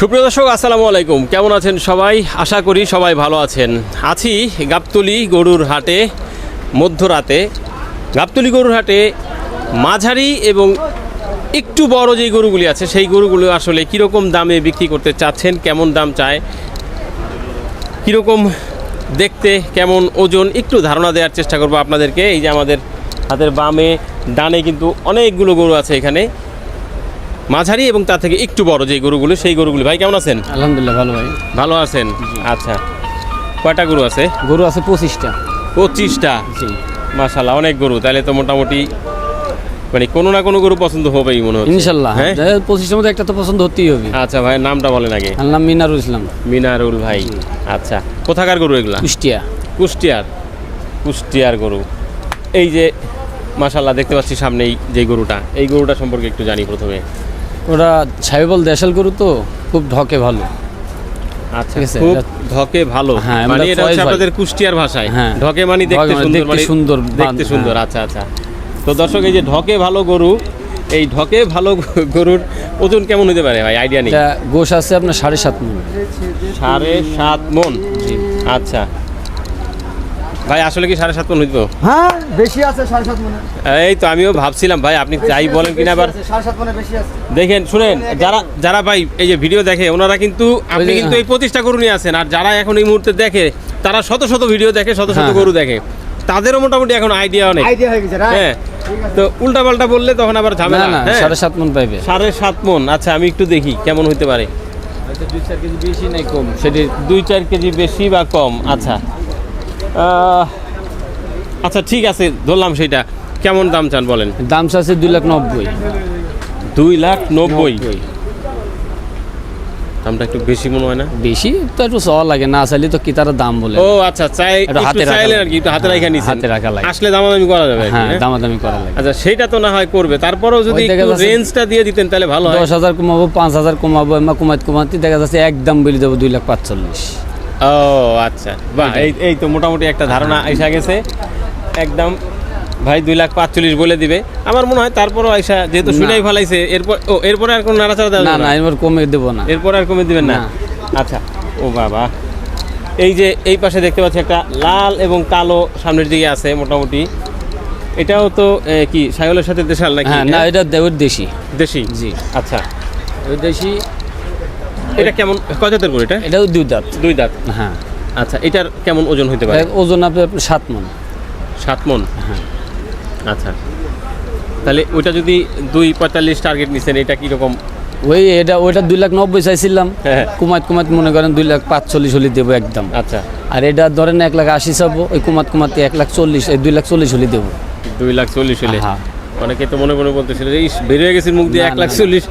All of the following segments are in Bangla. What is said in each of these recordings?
সুপ্রিয় দর্শক, আসসালামু আলাইকুম। কেমন আছেন সবাই? আশা করি সবাই ভালো আছেন। আছি গাবতলি গরুর হাটে মধ্যরাতে। গাবতলি গরুর হাটে মাঝারি এবং একটু বড় যে গরুগুলি আছে, সেই গরুগুলো আসলে কীরকম দামে বিক্রি করতে চাচ্ছেন, কেমন দাম চায়, কীরকম দেখতে, কেমন ওজন, একটু ধারণা দেওয়ার চেষ্টা করব আপনাদেরকে। এই যে আমাদের হাতের বামে, ডানে কিন্তু অনেকগুলো গরু আছে এখানে। মাঝারি এবং তার থেকে একটু বড় যে গরুগুলো সেই গরুগুলি। ভাই কেমন আছেন? আলহামদুলিল্লাহ ভালো ভাই। ভালো আছেন? আচ্ছা। কয়টা গরু আছে? গরু আছে পঁচিশটা। পঁচিশটা? মাশাল্লাহ অনেক গরু। তাহলে তো মোটামুটি মানে কোনো না কোনো গরু পছন্দ হবেই মনে হচ্ছে। ইনশাল্লাহ। হ্যাঁ? পঁচিশটার মধ্যে একটা তো পছন্দ হতেই হবে। আচ্ছা ভাই নামটা বলেন আগে। নাম মিনারুল ইসলাম। মিনারুল ভাই। আচ্ছা কোথাকার গরু এগুলা? কুষ্টিয়া। কুষ্টিয়ার। কুষ্টিয়ার গরু। এই যে মাশাল্লাহ দেখতে পাচ্ছি সামনেই যে গরুটা। এই গরুটা সম্পর্কে একটু জানি প্রথমে। ওরা ছাইবল দেশাল গরু তো খুব ঢকে ভালো। আচ্ছা খুব ধকে ভালো। হ্যাঁ, মানে এটা হচ্ছে আপনাদের কুষ্টিয়ার ভাষায়। হ্যাঁ। ঢকে মানে ঢকে দেখতে মানে সুন্দর দেখতে মানে সুন্দর, দেখতে সুন্দর হ্যাঁ। আচ্ছা আচ্ছা। তো দর্শক এই যে ঢকে ভালো গরু এই ঢকে ভালো গরুর ওজন কেমন হতে পারে ভাই? আইডিয়া নেই। গোশ আছে আপনার সাড়ে সাত মন। সাড়ে সাত মন? আচ্ছা। ভাই আসলে কি সাড়ে সাত মন হইতো? হ্যাঁ বেশি আছে সাড়ে সাত মনে। এই তো আমিও ভাবছিলাম ভাই আপনি যাই বলেন কিনা আবার সাড়ে সাত মনে বেশি আছে। দেখেন শুনেন যারা যারা ভাই এই যে ভিডিও দেখে ওনারা কিন্তু আপনি কিন্তু এই প্রতিষ্ঠা গরু নিয়ে আছেন আর যারা এখন এই মুহূর্তে দেখে তারা শত শত ভিডিও দেখে শত শত হ্যাঁ, গরু দেখে। তাদেরও মোটামুটি এখন আইডিয়া অনেক। আইডিয়া হয়ে গেছে হ্যাঁ। তো উল্টা পাল্টা বললে তখন আবার ঝামেলা। না হ্যাঁ? সাড়ে সাত মন পাইবে। সাড়ে সাত মন। আচ্ছা আমি একটু দেখি কেমন হইতে পারে। দুই চার কেজি বেশি নাই কম সেটি দুই চার কেজি বেশি বা কম। আচ্ছা। আচ্ছা ঠিক আছে ধরলাম সেটা কেমন দাম চান বলেন? দাম আছে দুই লাখ নব্বই। দুই লাখ নব্বই? দামটা একটু বেশি মনে হয় না? বেশি তো একটু সওয়া লাগে না চাইলে তো কি তারা দাম বলে। ও আচ্ছা চাই হাতে রাখা চাইলেন আর কি একটু হাতে রাখা নিছেন। হাতে রাখা লাগে। আসলে দামাদামি করা যাবে হ্যাঁ হ্যাঁ? দামাদামি করা লাগে। আচ্ছা সেইটা তো না হয় করবে। তারপরেও যদি একটু রেঞ্জটা দিয়ে দিতেন তাহলে ভালো হয়। দশ হাজার কমাবো পাঁচ হাজার কমাবো এমা কমাতে কমাতে দেখা যাচ্ছে একদম বলে দেবো দুই লাখ পাঁচচল্লিশ। ও আচ্ছা। বাহ এই এই তো মোটামুটি একটা ধারণা এসে গেছে। একদম ভাই দুই লাখ পাঁচচল্লিশ বলে দিবে। আমার মনে হয় তারপরও আইসা যেহেতু। শুনাই ফেলাইছে এরপর ও এরপরে আর কোনো নাড়াচাড়া দেওয়া না না? এবার কমে দেবো না। এরপর আর কমে দিবেন না। আচ্ছা ও বাবা। এই যে এই পাশে দেখতে পাচ্ছি একটা লাল এবং কালো সামনের দিকে আছে মোটামুটি। এটাও তো কি সাইকেলের সাথে দেশাল নাকি? হ্যাঁ না এটা দেওয়ার দেশি। দেশি? জি। আচ্ছা। দেশি এটা কেমন কয় জাতের গরু এটা? এটাও দুই দাঁত দুই দাঁত হ্যাঁ। আচ্ছা এটার কেমন ওজন হতে পারে? ওজন আপনি আপনার সাত মন। সাত মন? হ্যাঁ। আচ্ছা। তাহলে ওইটা যদি দুই পঁয়তাল্লিশ টার্গেট নিছেন এটা কীরকম? ওই এটা ওইটা দুই লাখ নব্বই চাইছিলাম। হ্যাঁ। কুমাত কুমাত মনে করেন দুই লাখ পাঁচচল্লিশ হলে দেবো একদম। আচ্ছা। আর এটা ধরেন এক লাখ আশি চাবো ওই কুমাত কুমাতে এক লাখ চল্লিশ এই দুই লাখ চল্লিশ হলে দেবো। দুই লাখ চল্লিশ হলে? হ্যাঁ। অনেকে তো মনে মনে বলতেছিল এই বেরিয়ে গেছে মুখ দিয়ে এক লাখ। চল্লিশ।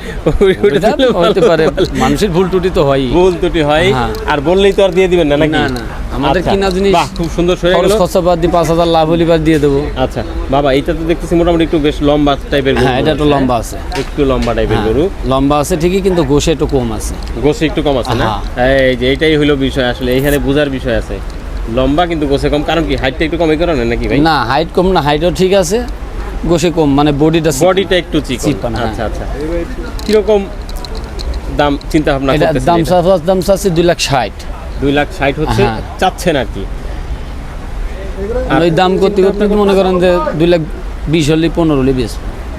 এটা হতে পারে। মানুষের ভুল টুটি তো হয় ভুল ত্রুটি হয়। আর বললেই তো আর দিয়ে দিবেন না নাকি? না, না। আমাদের আচ্ছা। কিনা জিনিস? খুব সুন্দর হয়ে গেল। খরচা বাদ দিয়ে পাঁচ হাজার লাভ হলে বাদ দিয়ে দেবো। আচ্ছা বাবা এইটা তো দেখতেছি মোটামুটি একটু বেশ লম্বা টাইপের গরু হ্যাঁ এটা একটু লম্বা আছে। একটু লম্বা টাইপের হ্যাঁ, গরু। লম্বা আছে ঠিকই কিন্তু গোসে একটু কম আছে। গোসে একটু কম আছে না? হ্যাঁ। এই যে এইটাই হলো বিষয় আসলে এখানে বোঝার বিষয় আছে। লম্বা কিন্তু গোসে কম কারণ কি হাইটটা একটু কমে করে নাকি ভাই? না হাইট কম না হাইটও ঠিক আছে। গোসে কম মানে বডিটা বডিটা একটু চিকন। চিকন, হ্যাঁ। আচ্ছা। আচ্ছা কীরকম দাম চিন্তা ভাবনা করতেছেন দাম? চাওয়া দাম চাচ্ছে দুই লাখ ষাট। দুই লাখ ষাট হচ্ছে হ্যাঁ। চাচ্ছেন আর কি। ওই দাম করতে করতে মনে করেন যে দুই লাখ বিশ হলে পনেরো হলে বেশ।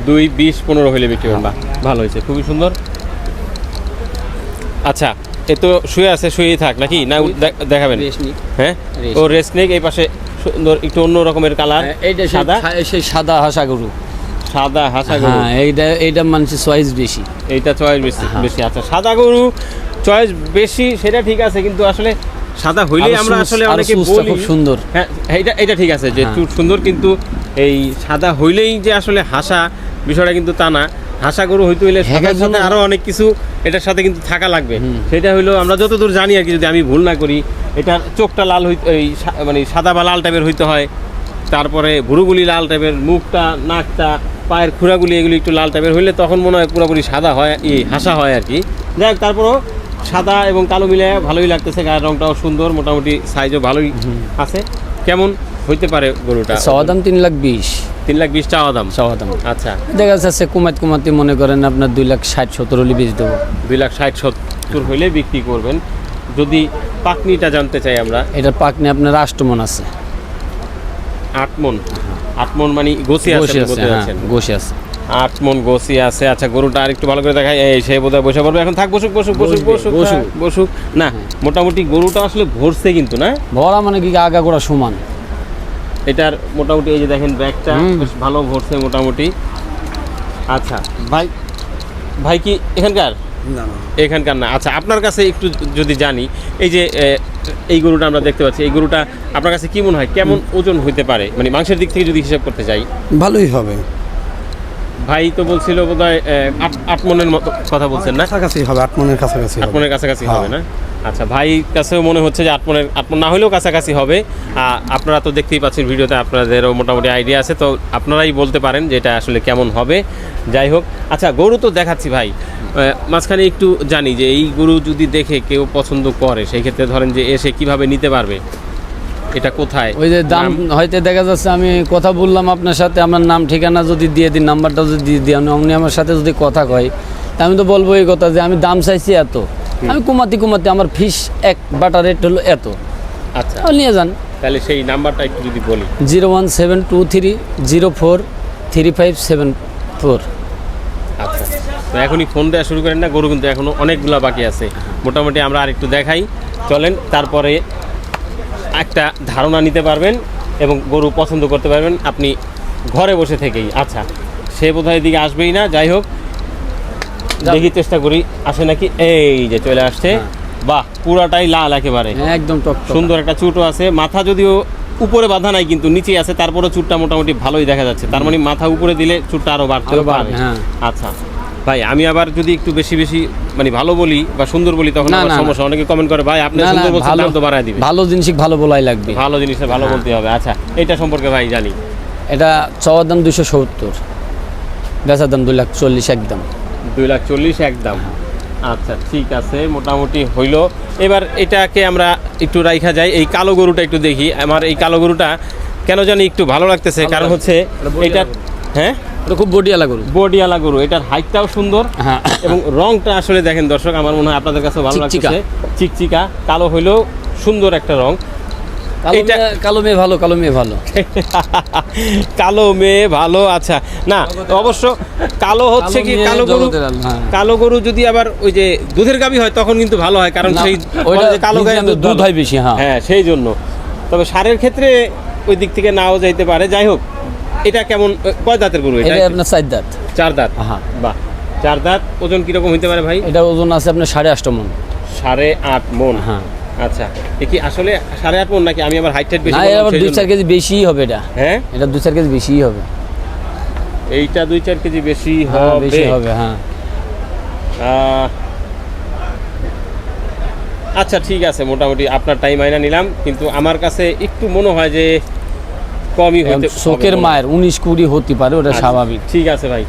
দুই বিশ পনেরো হলে বিক্রি করবা ভালো হয়েছে খুবই সুন্দর। আচ্ছা এ তো শুয়ে আছে শুয়েই থাক নাকি? না দেখাবেন। হ্যাঁ? ও রেস্ট নেক এই পাশে সুন্দর একটু অন্য রকমের কালার হ্যাঁ, এইটা সাদা? সেই সাদা হাসা গরু সাদা হাসা গরু হ্যাঁ এইটা এইটা মানুষের চয়েস বেশি। এইটা চয়েস বেশি হ্যাঁ। বেশি আচ্ছা সাদা গরু চয়েস বেশি সেটা ঠিক আছে কিন্তু আসলে সাদা হইলেই আরও আমরা আসলে অনেকে বলি খুব সুন্দর। হ্যাঁ এটা এটা ঠিক আছে যে সুন্দর কিন্তু এই সাদা হইলেই যে আসলে হাসা বিষয়টা কিন্তু তা না। হাসা গরু হইতে হইলে সাথে জন্য- আরও অনেক কিছু এটার সাথে কিন্তু থাকা লাগবে। সেটা হইল আমরা যতদূর জানি আর কি যদি আমি ভুল না করি এটার চোখটা লাল হইতে এই মানে সাদা বা লাল টাইপের হইতে হয়। তারপরে ভুরুগুলি লাল টাইপের মুখটা নাকটা পায়ের খুঁড়াগুলি এগুলি একটু লাল টাইপের হইলে তখন মনে হয় পুরোপুরি সাদা হয় এই হাসা হয় আর কি। যাই হোক তারপরও সাদা এবং কালো মিলে ভালোই লাগতেছে গায়ের রংটাও সুন্দর মোটামুটি সাইজও ভালোই আছে। কেমন? হইতে পারে গরুটা। চাওয়া দাম তিন লাখ বিশ। তিন লাখ বিশ টাকা দাম চাওয়া দাম আচ্ছা। দেখা যাচ্ছে কুমাত কুমাতে মনে করেন আপনার দুই লাখ ষাট সত্তর হলে বেচ দেবো। দুই লাখ ষাট সত্তর হইলে বিক্রি করবেন। যদি পাকনিটা জানতে চাই আমরা। এটার পাকনি আপনার রাষ্ট্রমন আছে। আট মন। আট মন মানে গোছি আছে হ্যাঁ। গোশি আছে। আট মন গোছি আছে। আচ্ছা গরুটা আর একটু ভালো করে দেখাই। এই সে বোধহয় বসে পড়বে। এখন থাক বসুক বসুক বসুক বসুক বসুক। বসুক। না মোটামুটি গরুটা আসলে ভরছে কিন্তু না? ভরা মানে কি আগা গোড়া সমান? এটার মোটামুটি এই যে দেখেন ব্যাগটা বেশ ভালো ভরছে মোটামুটি। আচ্ছা। ভাই। ভাই কি এখানকার? এখানকার না। আচ্ছা আপনার কাছে একটু যদি জানি এই যে এই গরুটা আমরা দেখতে পাচ্ছি এই গরুটা আপনার কাছে কি মনে হয় কেমন ওজন হইতে পারে? মানে মাংসের দিক থেকে যদি হিসাব করতে চাই ভালোই হবে। ভাই তো বলছিল বোধহয় এ, আট আট মনের মতো কথা বলছেন না? কাছাকাছি হবে আট মনের কাছাকাছি আট মনের কাছাকাছি হ্যাঁ। হবে না? আচ্ছা ভাই কাছেও মনে হচ্ছে যে আট মনের আট মন না হলেও কাছাকাছি হবে। আপনারা তো দেখতেই পাচ্ছেন ভিডিওতে আপনাদেরও মোটামুটি আইডিয়া আছে তো আপনারাই বলতে পারেন যে এটা আসলে কেমন হবে। যাই হোক আচ্ছা গরু তো দেখাচ্ছি ভাই। মাঝখানে একটু জানি যে এই গরু যদি দেখে কেউ পছন্দ করে সেই ক্ষেত্রে ধরেন যে এসে কীভাবে নিতে পারবে? এটা কোথায়? ওই যে দাম হয়তো দেখা যাচ্ছে আমি কথা বললাম আপনার সাথে আমার নাম ঠিকানা যদি দিয়ে দিন নাম্বারটা যদি দিয়ে দিই আপনি অমনি আমার সাথে যদি কথা কয় তা আমি তো বলব এই কথা যে আমি দাম চাইছি এত। আমি কুমাতি কুমাতি আমার ফিস এক বাটা রেট হলো এত। আচ্ছা। নিয়ে যান। তাহলে সেই নাম্বারটা একটু যদি বলি। Zero one seven two three zero four three five seven four. আচ্ছা তো এখনই ফোন দেওয়া শুরু করেন না গরু কিন্তু এখনও অনেকগুলো বাকি আছে। মোটামুটি আমরা আর একটু দেখাই। চলেন তারপরে একটা ধারণা নিতে পারবেন এবং গরু পছন্দ করতে পারবেন। আপনি ঘরে বসে থেকেই। আচ্ছা সে বোধহয় এদিকে আসবেই না। যাই হোক দেখি চেষ্টা করি। আসে নাকি? এই যে চলে আসছে। বাহ পুরাটাই লাল একেবারে। একদম টক। সুন্দর একটা চুটও আছে। মাথা যদিও উপরে বাঁধা নাই কিন্তু নিচে আছে। তারপরে চুটটা মোটামুটি ভালোই দেখা যাচ্ছে। তার মানে মাথা উপরে দিলে চুটটা আরও বাড়তে পারে হ্যাঁ। আচ্ছা। ভাই আমি আবার যদি একটু বেশি বেশি মানে ভালো বলি বা সুন্দর বলি তখন না। সমস্যা। অনেকে কমেন্ট করে ভাই আপনি সুন্দর বলছেন ভালো দাম তো বাড়ায় দিবে। ভালো জিনিস ভালো বলাই লাগবে। ভালো জিনিসটা ভালো বলতে হবে। আচ্ছা এটা সম্পর্কে ভাই জানি। এটা চাওয়ার দাম দুশো সত্তর। বেচার দাম দুই লাখ চল্লিশ একদম। দুই লাখ চল্লিশ একদম। আচ্ছা ঠিক আছে মোটামুটি হইল। এবার এটাকে আমরা একটু রাইখা যাই এই কালো গরুটা একটু দেখি। আমার এই কালো গরুটা কেন জানি একটু ভালো লাগতেছে কারণ হচ্ছে এটা হ্যাঁ? এটা খুব বডিয়ালা গরু। বডিয়ালা গরু এটার হাইটটাও সুন্দর। হ্যাঁ। এবং রংটা আসলে দেখেন দর্শক আমার মনে হয় আপনাদের কাছে ভালো। লাগছে চিকচিকা কালো হইলেও সুন্দর একটা রং। এটা- কালো মেয়ে ভালো কালো মেয়ে ভালো। কালো মেয়ে ভালো আচ্ছা। না অবশ্য কালো হচ্ছে কি কালো গরু হ্যাঁ। কালো গরু যদি আবার ওই যে দুধের গাবি হয় তখন কিন্তু ভালো হয় কারণ সেই ওইটা কালো গায়ে দুধ হয় বেশি, হ্যাঁ। হ্যাঁ সেই জন্য। তবে সারের ক্ষেত্রে ওই দিক থেকে নাও যাইতে পারে। যাই হোক এটা কেমন কয় দাঁতের গরু এটা আপনার চার দাঁত। চার দাঁত? হ্যাঁ। বাহ চার দাঁত। ওজন কীরকম হইতে পারে ভাই? এটা ওজন আছে আপনার সাড়ে আটটা মন। সাড়ে আট মন। হ্যাঁ। আচ্ছা এ কি আসলে সাড়ে আট মন নাকি? আমি আবার হাইট টাইট বেশি না আবার দুই চার কেজি বেশিই হবে এটা। হ্যাঁ? এটা দুই চার কেজি বেশিই হবে। এইটা দুই চার কেজি বেশি হ্যাঁ হবে। বেশি হবে হ্যাঁ। আচ্ছা ঠিক আছে মোটামুটি আপনার টাইম আইনা নিলাম কিন্তু আমার কাছে একটু মনে হয় যে কমই হইতে শোকের হয়। মায়ের উনিশ কুড়ি হতে পারে ওটা আচ্ছা, স্বাভাবিক। ঠিক আছে ভাই।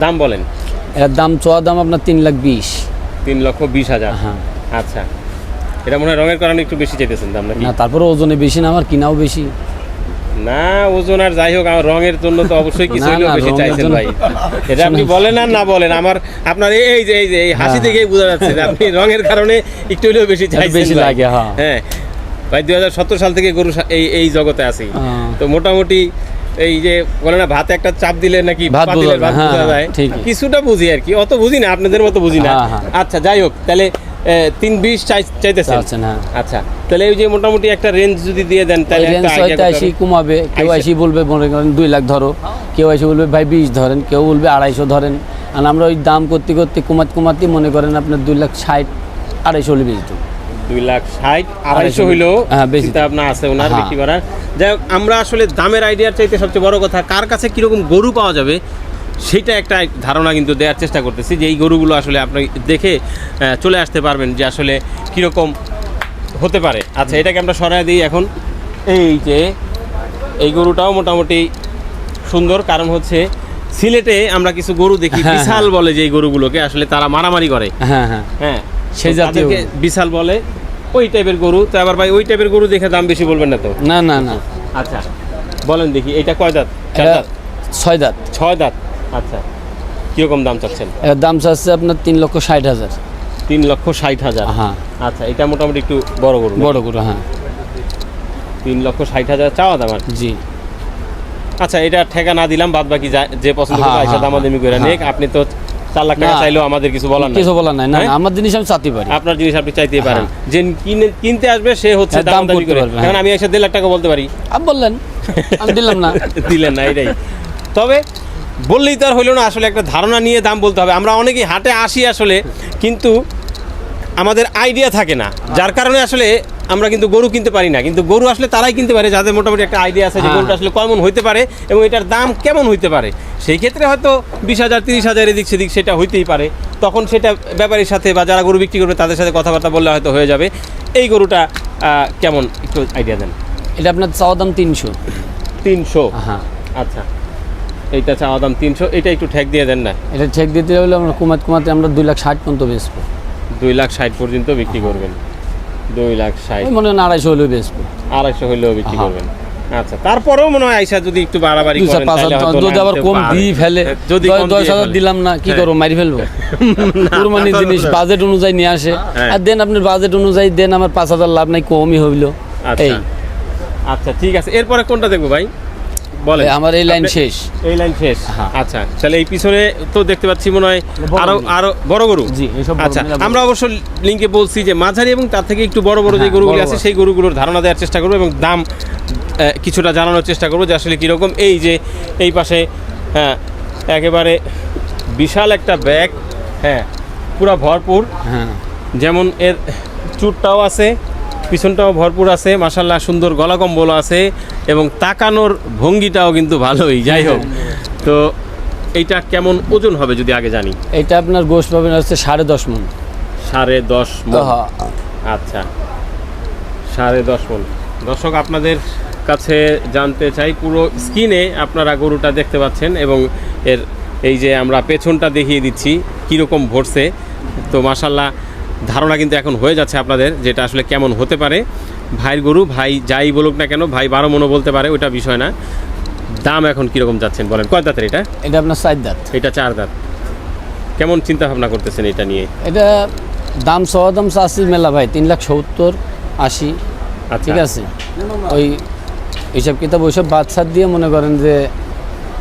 দাম বলেন। এর দাম চোয়া দাম আপনার তিন লাখ বিশ। তিন লক্ষ বিশ হাজার। হ্যাঁ। আচ্ছা। এটা মনে হয় রঙের কারণে একটু বেশি চাইতেছেন দাম নাকি? না তারপরে ওজনে বেশি না আমার কিনাও বেশি। না ওজন আর যাই হোক আমার রঙের জন্য তো অবশ্যই কিছু হলেও বেশি চাইছেন ভাই। এটা আপনি বলেন আর না বলেন আমার আপনার এই- যে এই যে এই হাসি হ্যাঁ। থেকেই বোঝা যাচ্ছে যে আপনি রঙের কারণে একটু হলেও বেশি চাইছেন বেশি লাগে, হ্যাঁ। হ্যাঁ ভাই দুই হাজার সতেরো সাল থেকে গরু এই এই জগতে আছি। হ্যাঁ। তো মোটামুটি এই যে বলে না ভাতে একটা চাপ দিলে নাকি ভাত বোঝা ভাত বোঝা হ্যাঁ, যায়। কিছুটা বুঝি আর কি অত বুঝি না আপনাদের মতো বুঝি না। হ্যাঁ, হ্যাঁ। আচ্ছা যাই হোক তাহলে তিন বিশ চাই- চাইতেছেন চাচ্ছেন, হ্যাঁ। আচ্ছা তাহলে এই যে মোটামুটি একটা রেঞ্জ যদি দিয়ে দেন তাহলে করতে কমাবে কেউ আইসা- বলবে মনে করেন দুই লাখ ধরো কেউ এসে বলবে ভাই বিশ ধরেন কেউ বলবে আড়াইশো ধরেন আর আমরা ওই দাম করতে করতে কমাতে কমাতে মনে করেন আপনার দুই লাখ ষাট আড়াইশো হলে বেশি দুই লাখ ষাট আড়াইশো হইলেও হ্যাঁ, বেশি। চিন্তা ভাবনা আছে ওনার হ্যাঁ। বিক্রি করার যাই হোক আমরা আসলে দামের আইডিয়ার চাইতে সবচেয়ে বড় কথা কার কাছে কীরকম গরু পাওয়া যাবে সেটা একটা ধারণা কিন্তু দেওয়ার চেষ্টা করতেছি যে এই গরুগুলো আসলে আপনি দেখে চলে আসতে পারবেন যে আসলে কীরকম হতে পারে। আচ্ছা এটাকে আমরা সরাই দিই এখন। এই যে এই গরুটাও মোটামুটি সুন্দর। কারণ হচ্ছে সিলেটে আমরা কিছু গরু দেখি হ্যাঁ, বিশাল বলে যে এই গরুগুলোকে আসলে তারা মারামারি করে। হ্যাঁ হ্যাঁ। হ্যাঁ সেই জাতীয় বিশাল বলে। ওই টাইপের গরু। তো আবার ভাই ওই টাইপের গরু দেখে দাম বেশি বলবেন না তো? না না না। আচ্ছা বলেন দেখি এটা কয় দাঁত? চার এটা দাঁত? ছয় দাঁত। ছয় দাঁত। আচ্ছা কীরকম দাম চাচ্ছেন? এর দাম চাচ্ছে আপনার তিন লক্ষ ষাট হাজার। তিন লক্ষ ষাট হাজার? হ্যাঁ। আচ্ছা এটা মোটামুটি একটু বড় গরু না? বড় গরু হ্যাঁ। তিন লক্ষ ষাট হাজার চাওয়া দাম আর কি। জি। আচ্ছা এটা ঠেকা না দিলাম বাদ বাকি যা- যে পছন্দ করবে হ্যাঁ, আইসা হ্যাঁ, দামাদামি করে হ্যাঁ। নিক। আপনি তো চার লাখ টাকা না। চাইলেও আমাদের কিছু বলার নাই। কিছু বলার নাই। না না, হ্যাঁ? আমার জিনিস আমি চাতে পারি। আপনার জিনিস আপনি চাইতেই পারেন। যে কিনে কিনতে আসবে সে হচ্ছে হ্যাঁ, দাম দামাদামি করতে করে। পারবে, হ্যাঁ। আমি এসে দেড় লাখ টাকা বলতে পারি। আপ বললেন। আমি দিলাম না। দিলেন না এটাই। তবে বললেই তো আর হইল না আসলে একটা ধারণা নিয়ে দাম বলতে হবে। আমরা অনেকেই হাটে আসি আসলে কিন্তু আমাদের আইডিয়া থাকে না। যার কারণে আসলে আমরা কিন্তু গরু কিনতে পারি না। কিন্তু গরু আসলে তারাই কিনতে পারে যাদের মোটামুটি একটা আইডিয়া আছে যে হ্যাঁ। গরুটা আসলে কেমন হইতে পারে এবং এটার দাম কেমন হইতে পারে। সেই ক্ষেত্রে হয়তো বিশ হাজার তিরিশ হাজার এদিক সেদিক সেটা হইতেই পারে। তখন সেটা ব্যাপারীর সাথে বা যারা গরু বিক্রি করবে তাদের সাথে কথাবার্তা বললে হয়তো হয়ে যাবে। এই গরুটা কেমন? একটু আইডিয়া দেন। এটা আপনার চাওয়া দাম তিনশো। তিনশো? হ্যাঁ। আচ্ছা। এইটা চাওয়া দাম তিনশো এটা একটু ঠেক দিয়ে দেন না। এটা চেক দিতে হলে আমরা কুমাত কুমাতে আমরা দুই লাখ ষাট পর্যন্ত বেচবো। দুই লাখ ষাট পর্যন্ত বিক্রি করবেন। দুই লাখ ষাট। মনে হয় আড়াইশো হলেও বেচবো। আড়াইশো হইলেও বিক্রি। করবেন। আচ্ছা তারপরেও মনে হয় আইসা যদি একটু বাড়াবাড়ি করেন যদি আবার কম। দিই ফেলে যদি দশ- দিয়ে হাজার দিলাম না কি। করব মারি ফেলব? কুরবানির জিনিস বাজেট অনুযায়ী নিয়ে আসে। হ্যাঁ। আর দেন আপনার বাজেট অনুযায়ী দেন আমার পাঁচ হাজার লাভ নাই কমই হইল। আচ্ছা। এই। আচ্ছা ঠিক আছে। এরপরে কোনটা দেখব ভাই? বলেন। আমার এই লাইন শেষ। এই লাইন শেষ। হ্যাঁ। আচ্ছা তাহলে এই পিছনে তো দেখতে পাচ্ছি মনে হয় আরও আরও বড় গরু? জি, এইসব আচ্ছা আমরা অবশ্য লিঙ্কে বলছি যে মাঝারি এবং তার থেকে একটু বড় বড় যে হ্যাঁ, গরুগুলো আছে সেই গরুগুলোর ধারণা দেওয়ার চেষ্টা করব এবং দাম কিছুটা জানানোর চেষ্টা করব যে আসলে কীরকম। এই যে এই পাশে হ্যাঁ একেবারে বিশাল একটা ব্যাগ হ্যাঁ পুরা ভরপুর। হ্যাঁ। যেমন এর চুরটাও আছে পিছনটাও ভরপুর আছে মাসাল্লাহ সুন্দর গলা কম্বল আছে এবং তাকানোর ভঙ্গিটাও কিন্তু ভালোই যাই হোক। তো এইটা কেমন ওজন হবে যদি আগে জানি? এটা আপনার গোশ পাবেন হচ্ছে সাড়ে দশ মন। সাড়ে দশ মণ। হ্যাঁ। আচ্ছা। সাড়ে দশ মন। দর্শক আপনাদের কাছে জানতে চাই পুরো স্কিনে আপনারা গরুটা দেখতে পাচ্ছেন এবং এর এই যে আমরা পেছনটা দেখিয়ে দিচ্ছি কীরকম ভরছে। তো মাসাল্লাহ ধারণা কিন্তু এখন হয়ে যাচ্ছে আপনাদের যেটা আসলে কেমন হতে পারে। ভাইয়ের গরু ভাই যাই বলুক না কেন ভাই বারো মনও বলতে পারে ওটা বিষয় না। দাম এখন কীরকম যাচ্ছেন বলেন? কয় দাঁতের এটা? এটা আপনার সাইড দাঁত। এটা চার দাঁত। কেমন চিন্তা ভাবনা করতেছেন এটা নিয়ে? এটা দাম সহ দাম চাষি মেলা ভাই তিন লাখ সত্তর আশি। আচ্ছা। ঠিক আছে? ওই হিসাব কিতাব ওইসব বাচ্চার দিয়ে মনে করেন যে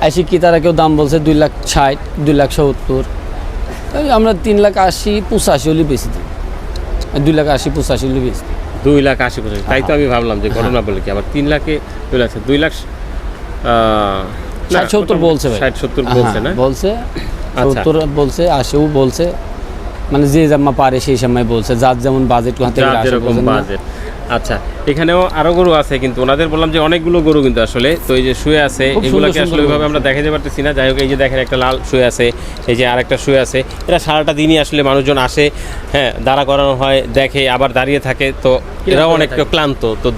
আশি কি তারা কেউ দাম বলছে দুই লাখ ষাট দুই লাখ সত্তর। ওই আমরা তিন লাখ আশি পঁচাশি হলে বেশি দিই। দুই লাখ আশি পঁচাশি হলে বেশি দিই। দুই লাখ আশি পঁচাশি তাই তো আমি ভাবলাম যে ঘটনা বলে কি আবার তিন লাখে দুই লাখ দুই লাখ ষাট সত্তর বলছে ভাই। ষাট সত্তর বলছে না? বলছে আচ্ছা। সত্তর বলছে আশিও বলছে। মানে যে জামা পারে সেই সময় বলছে। যার যেমন বাজেট হাতে বাজেট আচ্ছা এখানেও আরও গরু আছে কিন্তু ওনাদের বললাম যে অনেকগুলো গরু কিন্তু আসলে তো এই যে শুয়ে আছে এগুলোকে আসলে ওইভাবে আমরা দেখাতে পারতেছি না। যাই হোক এই যে দেখেন একটা লাল শুয়ে আছে এই যে আরেকটা শুয়ে আছে। এরা সারাটা দিনই আসলে মানুষজন আসে হ্যাঁ দাঁড়া করানো হয় দেখে আবার দাঁড়িয়ে থাকে। তো এরাও অনেকটা ক্লান্ত তো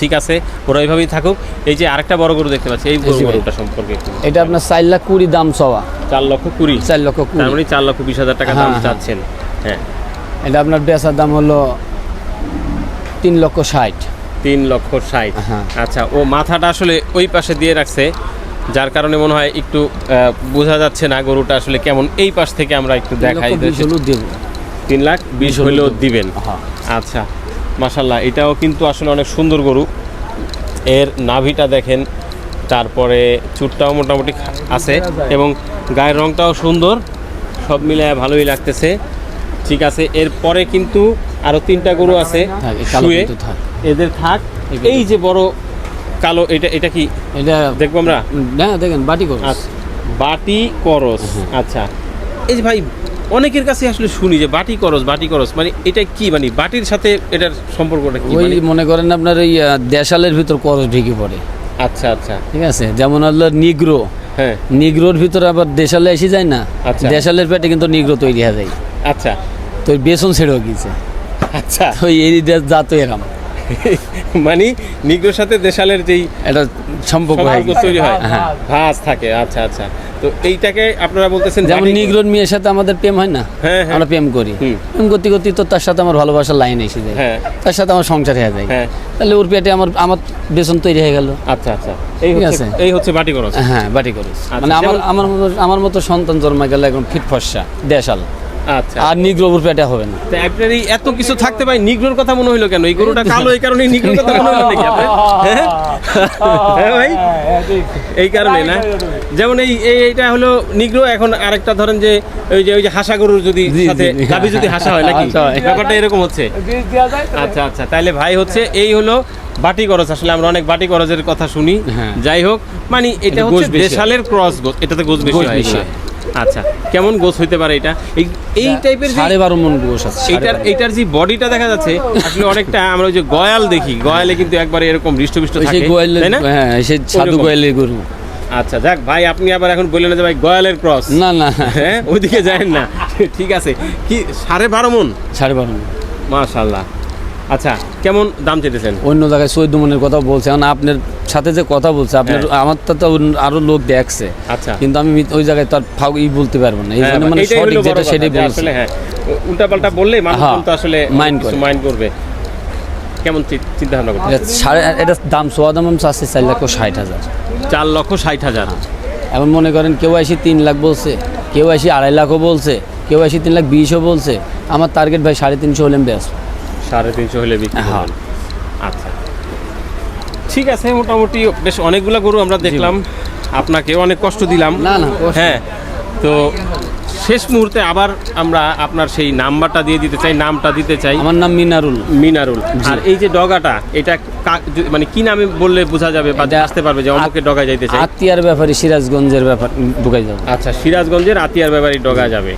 ঠিক আছে ওরা এইভাবেই থাকুক। এই যে আরেকটা বড় গরু দেখতে পাচ্ছি এই গরুটা সম্পর্কে এটা আপনার চার লাখ কুড়ি দাম সওয়া। চার লক্ষ কুড়ি? চার লক্ষ তার কুড়ি মানে চার লক্ষ বিশ হাজার টাকা দাম হ্যাঁ, হ্যাঁ। চাচ্ছেন হ্যাঁ। এটা আপনার বেচার দাম হলো তিন লক্ষ ষাট। তিন লক্ষ ষাট। হ্যাঁ। আচ্ছা ও মাথাটা আসলে ওই পাশে দিয়ে রাখছে যার কারণে মনে হয় একটু বোঝা যাচ্ছে না গরুটা আসলে কেমন। এই পাশ থেকে আমরা একটু দেখাই তিন লাখ বিশ হলেও হলেও দিবেন। হ্যাঁ। আচ্ছা মাসাল্লাহ এটাও কিন্তু আসলে অনেক সুন্দর গরু। এর নাভিটা দেখেন তারপরে চুটটাও মোটামুটি আছে এবং গায়ের রংটাও সুন্দর। সব মিলে ভালোই লাগতেছে। ঠিক আছে এরপরে কিন্তু আরও তিনটা গরু আছে হ্যাঁ, এই শুয়ে। থাক। এদের থাক। এই যে বড় কালো এটা এটা কি? এটা দেখব আমরা? না দেখেন বাটি করো আচ্ছা বাটি করস আচ্ছা। এই যে ভাই অনেকের কাছে আসলে শুনি যে বাটি করস বাটি করস মানে এটা কি মানে বাটির সাথে এটার সম্পর্কটা কি ওই মানে? মনে করেন আপনার ওই দেশালের ভিতর করস ঢেকে পড়ে। আচ্ছা আচ্ছা। ঠিক আছে? যেমন হলো নিগ্রো। হ্যাঁ। নিগ্রোর ভিতরে আবার দেশালে এসে যায় না? আচ্ছা। দেশালের পেটে কিন্তু নিগ্রো তৈরি হয়ে যায়। আচ্ছা। তো বেসন ছেড়েও গিয়েছে। আচ্ছা। তো এই জাত এরম। মানে নিগ্রোর সাথে দেশালের যেই এটা সম্পর্ক তৈরি হয়? হ্যাঁ। ভাঁজ থাকে আচ্ছা আচ্ছা। তো এইটাকে আপনারা বলতেছেন যেমন নিগ্রোর মেয়ের সাথে আমাদের প্রেম হয় না? হ্যাঁ, হ্যাঁ। আমরা প্রেম করি। প্রেম করতে করতে তো তার সাথে আমার ভালোবাসার লাইন এসে যায়। তার সাথে আমার সংসার হয়ে যায়। তাহলে ওর পেটে আমার আমার বেসন তৈরি হয়ে গেল। আচ্ছা আচ্ছা। এই হচ্ছে এই হচ্ছে বাটি করস হ্যাঁ বাটি করিস আচ্ছা, মানে আমার আমার মতো আমার মতো সন্তান জন্মা গেলে এখন ফিট ফর্সা দেশাল। আচ্ছা। আর নিগ্রোপুর পেটে হবে না। তো আপনার এই এত কিছু থাকতে পারে নিগ্রোর কথা মনে হইল কেন? এই গরুটা কালো এই কারণে নিগ্রোর কথা মনে হলো নাকি আপনার? হ্যাঁ? হ্যাঁ ভাই? এই কারণে না? যেমন এই এই এইটা হলো নিগ্রো এখন আরেকটা ধরেন যে ওই যে ওই যে হাসা গরুর যদি সাথে গাবি যদি হাসা হয় নাকি? হয়। ব্যাপারটা এরকম হচ্ছে। আচ্ছা আচ্ছা তাইলে ভাই হচ্ছে এই হলো বাটি করজ আসলে আমরা অনেক বাটি করজের কথা শুনি। হ্যাঁ। যাই হোক মানে এটা এটা হচ্ছে। দেশালের ক্রস গোছ এটাতে গোছ বেশি হয়। আচ্ছা কেমন গোছ হইতে পারে এটা? এই এই টাইপের সাড়ে বারো মন গোস আছে বারো। এইটার যে বডিটা দেখা যাচ্ছে আসলে অনেকটা আমরা ওই যে গয়াল দেখি গয়ালে কিন্তু একবারে এরকম হৃষ্টপুষ্ট থাকে তাই না? হ্যাঁ সেই সাধু। গোয়ালের গরু। আচ্ছা যাক ভাই আপনি আবার এখন বললেন যে ভাই গয়ালের ক্রস না না। হ্যাঁ ওইদিকে যায় না। ঠিক আছে। কি সাড়ে বারো মন? সাড়ে বারো মন। মাশাল্লাহ। আচ্ছা কেমন দাম চেতেছেন অন্য জায়গায় চোদ্দ মনের কথা বলছে। এখন আপনার সাথে যে কথা বলছে আপনার হ্যাঁ। আমার তো তো আরও লোক দেখছে। আচ্ছা। কিন্তু আমি ওই জায়গায় তার ফাউ ই বলতে পারব না। এই হ্যাঁ, জন্য মানে সঠিক যেটা সেটাই বলছে। আসলে হ্যাঁ উল্টা পাল্টা বললে মানুষ হ্যাঁ, কিন্তু আসলে mind কিছু করে। মাইন্ড করবে। কেমন চিন্তা ভাবনা এটা সাড়ে এটা দাম সোয়া দাম আমি চাচ্ছি চার লক্ষ ষাট হাজার। চার লক্ষ ষাট হাজার। এখন মনে করেন কেউ আসি তিন লাখ বলছে কেউ আসি আড়াই লাখও বলছে কেউ আসি তিন লাখ বিশও বলছে। আমার টার্গেট ভাই সাড়ে তিনশো হলেন ব্যাস সাড়ে তিনশো হলে বিক্রি হ্যাঁ। আচ্ছা। ঠিক আছে মোটামুটি বেশ অনেকগুলো গরু আমরা দেখলাম। আপনাকে অনেক কষ্ট দিলাম। না, না, হ্যাঁ তো শেষ মুহূর্তে আবার আমরা আপনার সেই নাম্বারটা দিয়ে দিতে চাই নামটা দিতে চাই। আমার নাম মিনারুল। মিনারুল। আর এই যে ডগাটা এটা মানে কি নামে বললে বোঝা যাবে বা আসতে পারবে যে অমুকে ডগা যাইতে চাই? আত্মীয়ার ব্যাপারে সিরাজগঞ্জের ব্যাপার ঢুকাই যাবে। আচ্ছা সিরাজগঞ্জের আতিয়ার ব্যাপারে ডগা যাবে।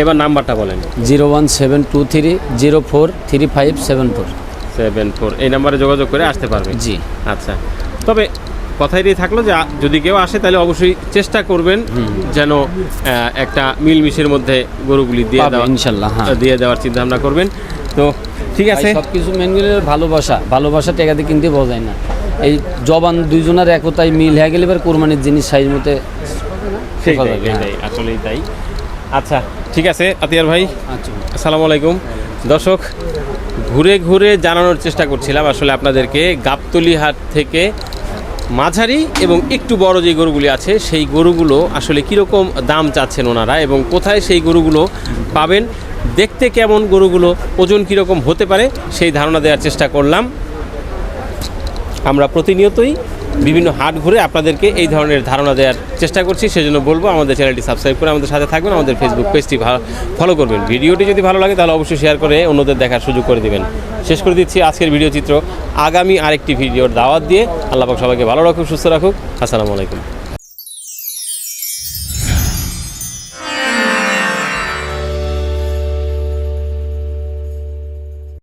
এবার নাম্বারটা বলেন। Zero one seven two three zero four three five seven four. Seven four এই নাম্বারে যোগাযোগ করে আসতে পারবে? জি। আচ্ছা তবে কথাই দিয়ে থাকল যে যদি কেউ আসে তাহলে অবশ্যই চেষ্টা করবেন যেন একটা মিলমিশের মধ্যে গরুগুলি দিয়ে দেওয়া ইনশাল্লাহ, হ্যাঁ। দিয়ে দেওয়ার চিন্তা ভাবনা করবেন। তো ঠিক আছে। সব কিছু মেন ভালোবাসা। ভালোবাসা টেকাতে কিনতে বোঝায় না। এই জবান দুইজনের একতায় মিল হয়ে গেলে এবার কোরবানির জিনিস সাইজ মতে হ্যাঁ। আসলেই তাই। আচ্ছা ঠিক আছে আতিয়ার ভাই আচ্ছা। আসসালামু আলাইকুম। দর্শক ঘুরে ঘুরে জানানোর চেষ্টা করছিলাম আসলে আপনাদেরকে গাবতলি হাট থেকে মাঝারি এবং একটু বড় যে গরুগুলি আছে সেই গরুগুলো আসলে কীরকম দাম চাচ্ছেন ওনারা এবং কোথায় সেই গরুগুলো পাবেন দেখতে কেমন গরুগুলো ওজন কীরকম হতে পারে সেই ধারণা দেওয়ার চেষ্টা করলাম। আমরা প্রতিনিয়তই বিভিন্ন হাট ঘুরে আপনাদেরকে এই ধরনের ধারণা দেওয়ার চেষ্টা করছি। সেজন্য বলব, আমাদের চ্যানেলটি সাবস্ক্রাইব করে আমাদের সাথে থাকবেন, আমাদের ফেসবুক পেজটি ফলো করবেন। ভিডিওটি যদি ভালো লাগে, তাহলে অবশ্যই শেয়ার করে অন্যদের দেখার সুযোগ করে দেবেন। শেষ করে দিচ্ছি আজকের ভিডিও চিত্র। আগামী আরেকটি ভিডিওর দাওয়াত দিয়ে আল্লাহ সবাইকে ভালো রাখুক, সুস্থ রাখুক। আসসালামু আলাইকুম।